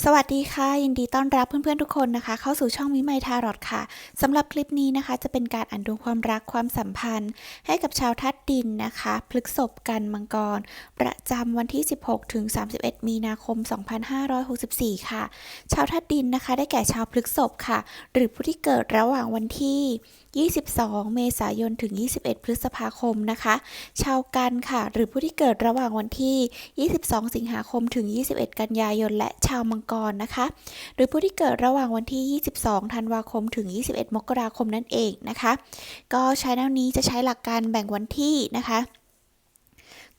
สวัสดีค่ะ ยินดีต้อนรับเพื่อนๆทุกคนนะคะ เข้าสู่ช่องมิไมทารอดค่ะสำหรับคลิปนี้นะคะ จะเป็นการอ่านดวงความรักความสัมพันธ์ ให้กับชาวทัดดินนะคะพฤกษบกันมังกร ประจำวันที่ 16 ถึง 31 มีนาคม 2564 ค่ะ ชาวทัดดินนะคะ ได้แก่ชาวพฤกษบค่ะ หรือผู้ที่เกิดระหว่างวันที่ 22 เมษายนถึง 21 พฤษภาคมนะคะ ชาวกันค่ะ หรือผู้ที่เกิดระหว่างวันที่ 22 สิงหาคมถึง 21 กันยายน และชาวมังกรนะคะ หรือผู้ที่เกิดระหว่างวันที่ 22 ธันวาคมถึง 21 มกราคมนั่นเองนะคะ ก็ใช้แนวนี้จะใช้หลักการแบ่งวันที่นะคะ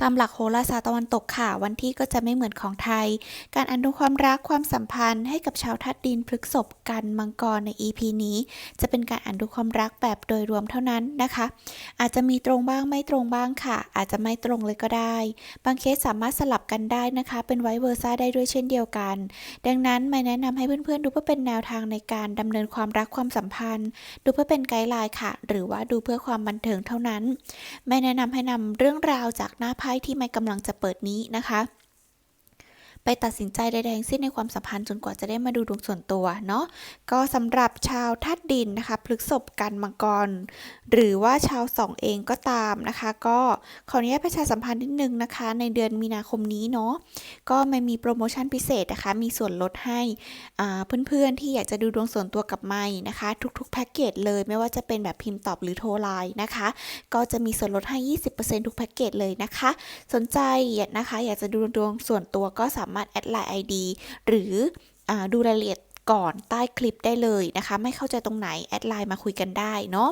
ตามหลักโหราศาสตร์ตะวันตกค่ะ วันที่ก็จะไม่เหมือนของไทย การอนดูความรักความสัมพันธ์ให้กับชาวธาตุดินพฤกษบกันมังกรใน EP นี้ จะเป็นการอ่านดูความรักแบบโดยรวมเท่านั้นนะคะ อาจจะมีตรงบ้างไม่ตรงบ้างค่ะ อาจจะไม่ตรงเลยก็ได้ บางเคสสามารถสลับกันได้นะคะ เป็นไวเวอร์ซ่าได้ด้วยเช่นเดียวกัน ดังนั้นไม่แนะนำให้เพื่อนๆดูเพื่อเป็นแนวทางในการดำเนินความรักความสัมพันธ์ ดูเพื่อเป็นไกด์ไลน์ค่ะ หรือว่าดูเพื่อความบันเทิงเท่านั้น ไม่แนะนำให้นำเรื่องราวจากหน้าไพ่ที่ไม่กำลังจะเปิดนี้นะคะ ไปตัดสินใจใดๆทั้งสิ้นในความสัมพันธ์จนกว่าจะได้มาดูดวงส่วนตัวเนาะก็สำหรับชาวธาตุดินนะคะพฤกษบกันมังกร หรือว่าชาวสองเองก็ตามนะคะ ก็ขออนุญาตประชาสัมพันธ์นิดนึงนะคะ ในเดือนมีนาคมนี้เนาะก็ไม่มีโปรโมชั่นพิเศษนะคะ มีส่วนลดให้เพื่อนๆที่อยากจะดูดวงส่วนตัวกับไม่นะคะ ทุกๆแพ็กเกจเลยไม่ว่าจะเป็นแบบพิมพ์ตอบหรือโทรไลน์นะคะ ก็จะมีส่วนลดให้ 20%ทุกแพ็กเกจเลยนะคะ สนใจนะคะ อยากจะดูดวงส่วนตัวก็สามารถามารถแอดไลน์ ID หรืออดูรายละเอียดก่อนใต้คลิปได้เลยนะคะ ไม่เข้าใจตรงไหน แอดไลน์มาคุยกันได้เนาะ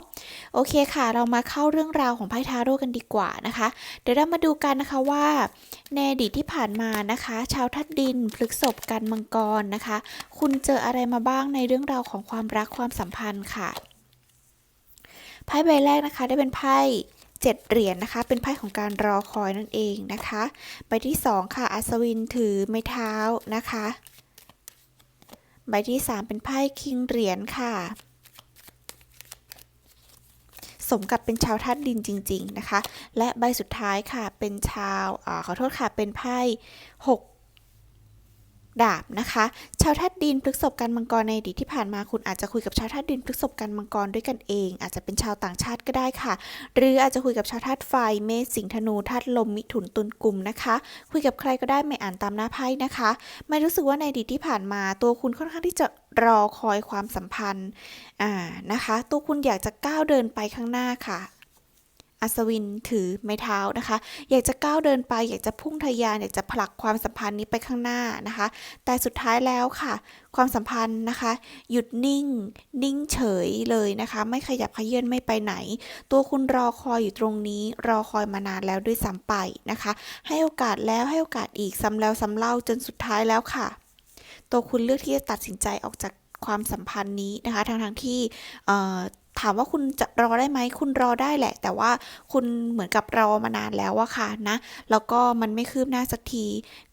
โอเคค่ะ เรามาเข้าเรื่องราวของไพ่ทาโร่กันดีกว่านะคะ เดี๋ยวเรามาดูกันนะคะว่า ในอดีตที่ผ่านมานะคะ ชาวทัดดินพฤกษบกันมังกรนะคะ คุณเจออะไรมาบ้างในเรื่องราวของความรักความสัมพันธ์ค่ะไพ่ใบแรกนะคะ ได้เป็นไพ่ เจ็ดเหรียญนะคะ เป็นไพ่ของการรอคอยนั่นเองนะคะ ใบที่สองค่ะ อัศวินถือไม้เท้านะคะ ใบที่สามเป็นไพ่คิงเหรียญค่ะ สมกับเป็นชาวธาตุดินจริง ๆ นะคะ และใบสุดท้ายค่ะ เป็นชาวอาขอโทษค่ะ เป็นไพ่หก ดาบนะคะ ชาวธาตุดินพฤกษบกันมังกรในอดีตที่ผ่านมาคุณอาจจะคุยกับชาวธาตุดินพฤกษบกันมังกรด้วยกันเอง อาจจะเป็นชาวต่างชาติก็ได้ค่ะ หรืออาจจะคุยกับชาวธาตุไฟเมษสิงห์ธนูธาตุลมมิถุนตุลกลุ่มนะคะ คุยกับใครก็ได้ไม่อ่านตามหน้าไพ่นะคะ ไม่รู้สึกว่าในอดีตที่ผ่านมาตัวคุณค่อนข้างที่จะรอคอยความสัมพันธ์อ่านะคะ ตัวคุณอยากจะก้าวเดินไปข้างหน้าค่ะ อัศวินถือไม้เท้านะคะ อยากจะก้าวเดินไป อยากจะพุ่งทะยาน อยากจะผลักความสัมพันธ์นี้ไปข้างหน้านะคะ แต่สุดท้ายแล้วค่ะ ความสัมพันธ์นะคะ หยุดนิ่ง นิ่งเฉยเลยนะคะ ไม่ขยับขยื่นไม่ไปไหน ตัวคุณรอคอยอยู่ตรงนี้ รอคอยมานานแล้วด้วยซ้ำไปนะคะ ให้โอกาสแล้วให้โอกาสอีกซ้ำแล้วซ้ำเล่าจนสุดท้ายแล้วค่ะ ตัวคุณเลือกที่จะตัดสินใจออกจากความสัมพันธ์นี้นะคะทั้งทั้งๆที่ ถามว่าคุณจะรอได้ไหมคุณรอได้แหละ แต่ว่าคุณเหมือนกับรอมานานแล้วอะค่ะนะ แล้วก็มันไม่คืบหน้าสักที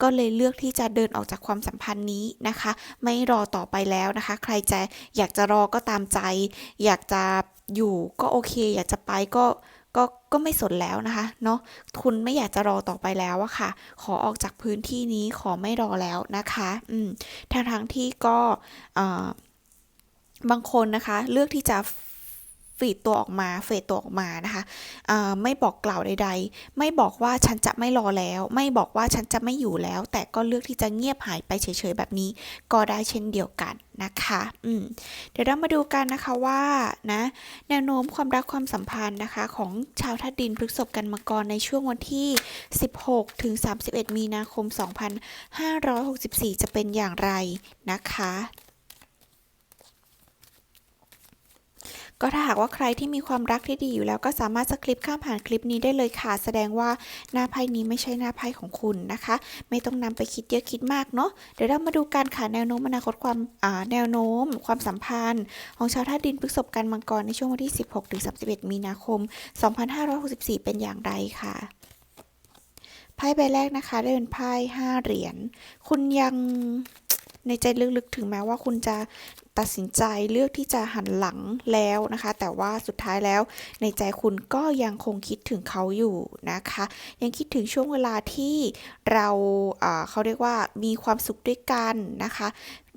ก็เลยเลือกที่จะเดินออกจากความสัมพันธ์นี้นะคะ ไม่รอต่อไปแล้วนะคะ ใครจะอยากจะรอก็ตามใจ อยากจะอยู่ก็โอเค อยากจะไปก็ก็ก็ไม่สนแล้วนะคะเนาะคุณไม่อยากจะรอต่อไปแล้วอะค่ะ ขอออกจากพื้นที่นี้ขอไม่รอแล้วนะคะอืมทางทางที่ก็เอ่อบางคนนะคะ เลือกที่จะ ฟีดตัวออกมาเฟดตัวออกมานะคะไม่บอกกล่าวใด ๆ ไม่บอกว่าฉันจะไม่รอแล้ว ไม่บอกว่าฉันจะไม่อยู่แล้ว แต่ก็เลือกที่จะเงียบหายไปเฉยๆแบบนี้ ก็ได้เช่นเดียวกันนะคะอืมเดี๋ยวเรามาดูกันนะคะว่านะแนวโน้มความรักความสัมพันธ์นะคะของชาวธาตุดินพฤกษบกันมังกรในช่วงวันที่ 16 ถึง 31 มีนาคม 2564 จะเป็นอย่างไรนะคะ ก็ถ้าหากว่าใครที่มีความรักที่ดีอยู่แล้วก็สามารถสคริปข้ามผ่านคลิปนี้ได้เลยค่ะ แสดงว่าหน้าไพ่นี้ไม่ใช่หน้าไพ่ของคุณนะคะ ไม่ต้องนำไปคิดเยอะคิดมากเนาะเดี๋ยวเรามาดูการค่ะแนวโน้มอนาคตความอ่าแนวโน้ม ความสัมพันธ์ ของชาวธาตุดินพฤษภกันมังกรในช่วงวันที่ 16ถึง31 มีนาคม 2564 เป็นอย่างไรค่ะไพ่ใบแรกนะคะ ได้เป็นไพ่5เหรียญ คุณยังในใจลึกๆ ถึงแม้ว่าคุณจะ ตัดสินใจเลือกที่จะหันหลังแล้วนะคะ แต่ว่าสุดท้ายแล้วในใจคุณก็ยังคงคิดถึงเขาอยู่นะคะ ยังคิดถึงช่วงเวลาที่เราเขาเรียกว่ามีความสุขด้วยกันนะคะ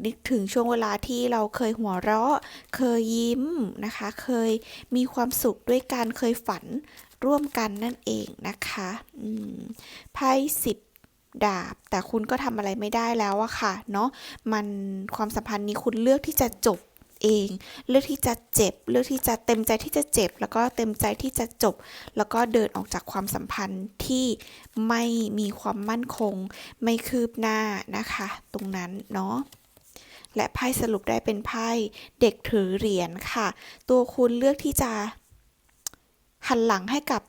นึกถึงช่วงเวลาที่เราเคยหัวเราะ เคยยิ้มนะคะ เคยมีความสุขด้วยกัน เคยฝันร่วมกันนั่นเองนะคะไพ่สิบ ดาบ แต่คุณก็ทำอะไรไม่ได้แล้วอะค่ะ เนาะมันความสัมพันธ์นี้คุณเลือกที่จะจบเอง เลือกที่จะเจ็บ เลือกที่จะเต็มใจที่จะเจ็บ แล้วก็เต็มใจที่จะจบ แล้วก็เดินออกจากความสัมพันธ์ที่ไม่มีความมั่นคง ไม่คืบหน้านะคะ ตรงนั้นเนาะและไพ่สรุปได้เป็นไพ่เด็กถือเหรียญค่ะ ตัวคุณเลือกที่จะหันหลังให้กับ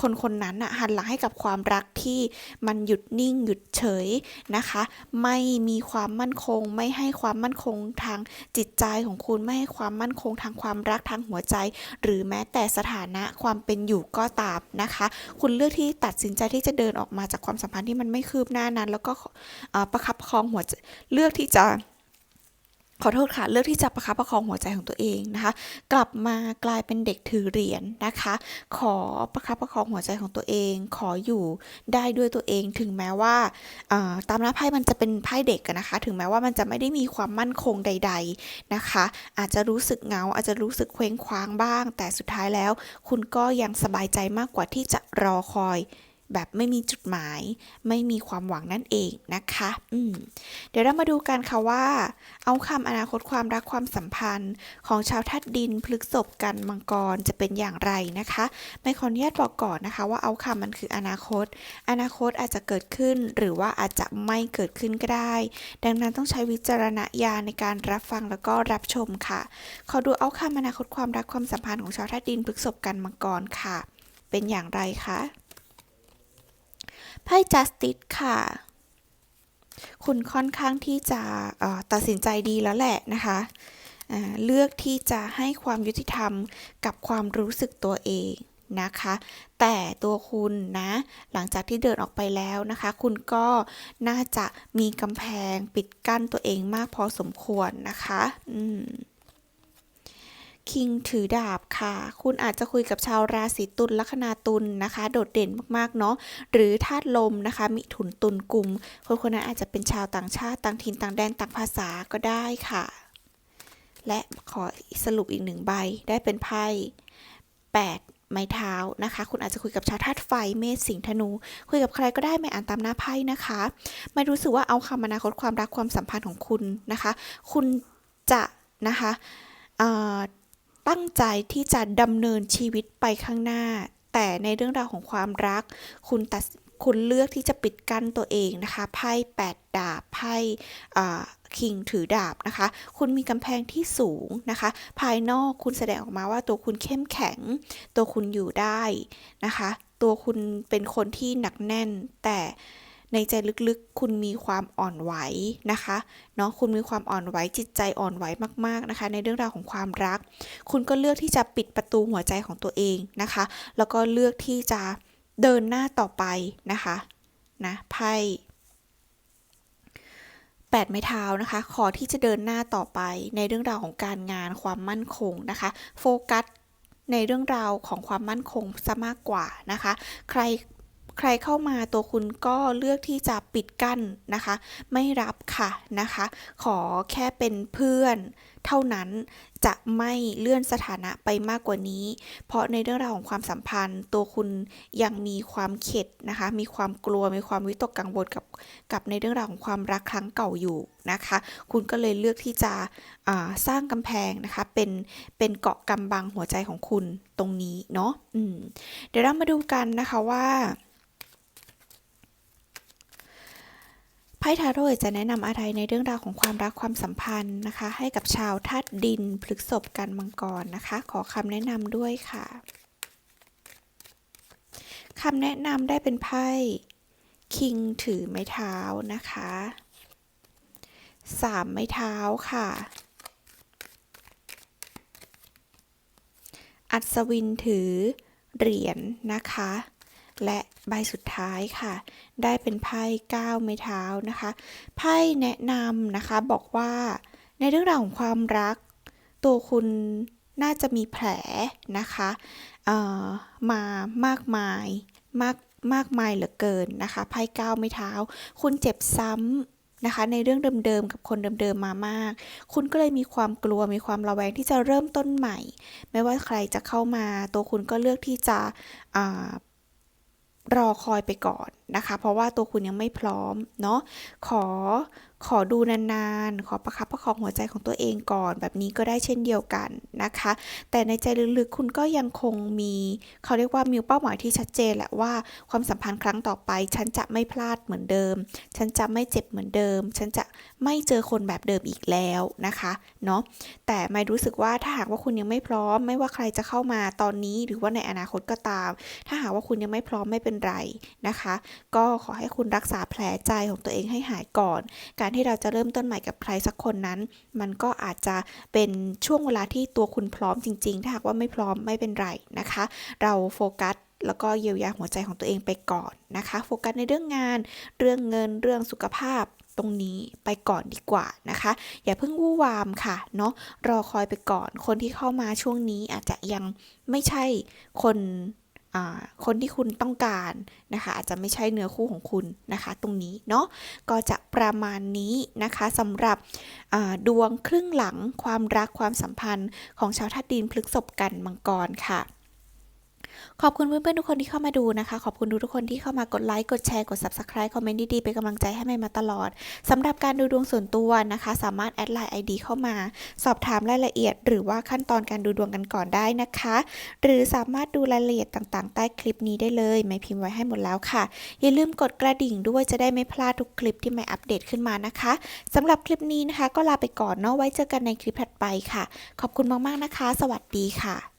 คนคนนั้นอะหันหลังให้กับความรักที่มันหยุดนิ่งหยุดเฉยนะคะ ไม่มีความมั่นคง ไม่ให้ความมั่นคงทางจิตใจของคุณไม่ให้ความมั่นคงทางความรักทางหัวใจ หรือแม้แต่สถานะความเป็นอยู่ก็ตามนะคะ คุณเลือกที่ตัดสินใจที่จะเดินออกมาจากความสัมพันธ์ที่มันไม่คืบหน้านั้น แล้วก็ประคับประคองหัวเลือกที่จะ ขอโทษค่ะ เลือกที่จะประคับประคองหัวใจของตัวเองนะคะ กลับมากลายเป็นเด็กถือเหรียญนะคะ ขอประคับประคองหัวใจของตัวเอง ขออยู่ได้ด้วยตัวเองถึงแม้ว่าตามหน้าไพ่มันจะเป็นไพ่เด็กนะคะ ถึงแม้ว่ามันจะไม่ได้มีความมั่นคงใด ๆนะคะ อาจจะรู้สึกเหงา อาจจะรู้สึกเคว้งคว้างบ้าง แต่สุดท้ายแล้ว คุณก็ยังสบายใจมากกว่าที่จะรอคอย แบบไม่มีจุดหมาย ไม่มีความหวังนั่นเองนะคะ อืมเดี๋ยวเรามาดูกันค่ะว่า เอาคำอนาคตความรักความสัมพันธ์ ของชาวธาตุดินพฤกษบกันมังกรจะเป็นอย่างไรนะคะไม่ขออนุญาตบอกก่อนนะคะ ว่าเอาคำมันคืออนาคต อนาคตอาจจะเกิดขึ้น หรือว่าอาจจะไม่เกิดขึ้นก็ได้ ดังนั้นต้องใช้วิจารณญาณในการรับฟังแล้วก็รับชมค่ะ ขอดูเอาคำอนาคตความรักความสัมพันธ์ของชาวธาตุดินพฤกษบกันมังกรค่ะ เป็นอย่างไรคะ ไพ่ justice ค่ะ คุณค่อนข้างที่จะตัดสินใจดีแล้วแหละนะคะเลือกที่จะให้ความยุติธรรมกับความรู้สึกตัวเองนะคะ แต่ตัวคุณนะ หลังจากที่เดินออกไปแล้วนะคะ คุณก็น่าจะมีกำแพงปิดกั้นตัวเองมากพอสมควรนะคะ อืม คิงถือดาบค่ะ คุณอาจจะคุยกับชาวราศีตุลลัคนาตุลนะคะ โดดเด่นมากๆเนาะ หรือธาตุลมนะคะ มิถุนตุลกลุ่ม คนคนนั้นอาจจะเป็นชาวต่างชาติ ต่างถิ่น ต่างแดน ต่างภาษาก็ได้ค่ะ และขอสรุปอีกหนึ่งใบ ได้เป็นไพ่8ไม้เท้านะคะ คุณอาจจะคุยกับชาวธาตุไฟเมษสิงห์ธนู คุยกับใครก็ได้ไม่อ่านตามหน้าไพ่นะคะ ไม่รู้สึกว่าเอาคำอนาคตความรักความสัมพันธ์ของคุณนะคะ คุณจะนะคะเอ่อ ตั้งใจที่จะดำเนินชีวิตไปข้างหน้า แต่ในเรื่องราวของความรัก คุณตัดคุณเลือกที่จะปิดกั้นตัวเองนะคะไพ่แปดดาบไพ่คิงถือดาบนะคะ คุณมีกำแพงที่สูงนะคะ ภายนอกคุณแสดงออกมาว่าตัวคุณเข้มแข็ง ตัวคุณอยู่ได้นะคะ ตัวคุณเป็นคนที่หนักแน่นแต่ ในใจลึกๆ คุณมีความอ่อนไหวนะคะเนาะคุณมีความอ่อนไหวจิตใจอ่อนไหวมากๆนะคะ ในเรื่องราวของความรัก คุณก็เลือกที่จะปิดประตูหัวใจของตัวเองนะคะ แล้วก็เลือกที่จะเดินหน้าต่อไปนะคะนะไพ่แปดไม้เท้านะคะ ขอที่จะเดินหน้าต่อไปในเรื่องราวของการงานความมั่นคงนะคะ โฟกัสในเรื่องราวของความมั่นคงซะมากกว่านะคะ ใคร ใครเข้ามาตัวคุณก็เลือกที่จะปิดกั้นนะคะ ไม่รับค่ะนะคะ ขอแค่เป็นเพื่อน เท่านั้นจะไม่เลื่อนสถานะไปมากกว่านี้ เพราะในเรื่องราวของความสัมพันธ์ ตัวคุณยังมีความเข็ดนะคะ มีความกลัวมีความวิตกกังวลกับกับในเรื่องราวของความรักครั้งเก่าอยู่นะคะ คุณก็เลยเลือกที่จะสร้างกำแพงนะคะ เป็นเป็นเกาะกำบังหัวใจของคุณตรงนี้เนาะเดี๋ยวเรามาดูกันนะคะว่า ไพ่ทาโร่จะแนะนำอะไรในเรื่องราวของความรักความสัมพันธ์นะคะ ให้กับชาวธาตุดินพฤกษบกันมังกรนะคะ ขอคำแนะนำด้วยค่ะคำแนะนำได้เป็นไพ่คิงถือไม้เท้านะคะสามไม้เท้าค่ะ อัศวินถือเหรียญนะคะ และใบสุดท้ายค่ะ ได้เป็นไพ่9ไม้เท้านะคะ ไพ่แนะนำนะคะบอกว่าในเรื่องราวของความรัก ตัวคุณน่าจะมีแผลนะคะเอ่อมามากมายมากมากมายเหลือเกินนะคะไพ่เก้าไม้เท้า คุณเจ็บซ้ำนะคะในเรื่องเดิมๆกับคนเดิมๆมามาก คุณก็เลยมีความกลัวมีความระแวงที่จะเริ่มต้นใหม่ ไม่ว่าใครจะเข้ามา ตัวคุณก็เลือกที่จะ รอคอยไปก่อนนะคะ เพราะว่าตัวคุณยังไม่พร้อมเนาะขอ ขอดูนานๆ ขอประคับประคองหัวใจของตัวเองก่อน แบบนี้ก็ได้เช่นเดียวกันนะคะ แต่ในใจลึกๆคุณก็ยังคงมีเขาเรียกว่ามีเป้าหมายที่ชัดเจนแหละว่าความสัมพันธ์ครั้งต่อไป ฉันจะไม่พลาดเหมือนเดิม ฉันจะไม่เจ็บเหมือนเดิม ฉันจะไม่เจอคนแบบเดิมอีกแล้วนะคะเนาะแต่ไม่รู้สึกว่าถ้าหากว่าคุณยังไม่พร้อม ไม่ว่าใครจะเข้ามาตอนนี้หรือว่าในอนาคตก็ตาม ถ้าหากว่าคุณยังไม่พร้อมไม่เป็นไรนะคะ ก็ขอให้คุณรักษาแผลใจของตัวเองให้หายก่อน การที่เราจะเริ่มต้นใหม่กับใครสักคนนั้น มันก็อาจจะเป็นช่วงเวลาที่ตัวคุณพร้อมจริง ๆ ถ้าหากว่าไม่พร้อมไม่เป็นไรนะคะ เราโฟกัสแล้วก็เยียวยาหัวใจของตัวเองไปก่อนนะคะ โฟกัสในเรื่องงาน เรื่องเงิน เรื่องสุขภาพตรงนี้ไปก่อนดีกว่านะคะ อย่าเพิ่งวู่วามค่ะเนาะรอคอยไปก่อน คนที่เข้ามาช่วงนี้อาจจะยังไม่ใช่คน คนที่คุณต้องการนะคะ อาจจะไม่ใช่เนื้อคู่ของคุณนะคะ ตรงนี้เนาะก็จะประมาณนี้นะคะสำหรับดวงครึ่งหลังความรักความสัมพันธ์ของชาวธาตุดินพฤษบกันมังกรค่ะ ขอบคุณเพื่อนๆทุกคนที่เข้ามาดูนะคะ ขอบคุณทุกคนที่เข้ามากดไลค์ กดแชร์ กด subscribe คอมเมนต์ดีๆ เป็นกำลังใจให้ใหม่มาตลอดสำหรับการดูดวงส่วนตัวนะคะ สามารถแอดไลน์ ID เข้ามา สอบถามรายละเอียด หรือว่าขั้นตอนการดูดวงกันก่อนได้นะคะ หรือสามารถดูรายละเอียดต่างๆ ใต้คลิปนี้ได้เลย ไม่พิมพ์ไว้ให้หมดแล้วค่ะ อย่าลืมกดกระดิ่งด้วยจะได้ไม่พลาดทุกคลิปที่ไม่อัปเดตขึ้นมานะคะสำหรับคลิปนี้นะคะ ก็ลาไปก่อนเนาะไว้เจอกันในคลิปถัดไปค่ะ ขอบคุณมากๆนะคะ สวัสดีค่ะ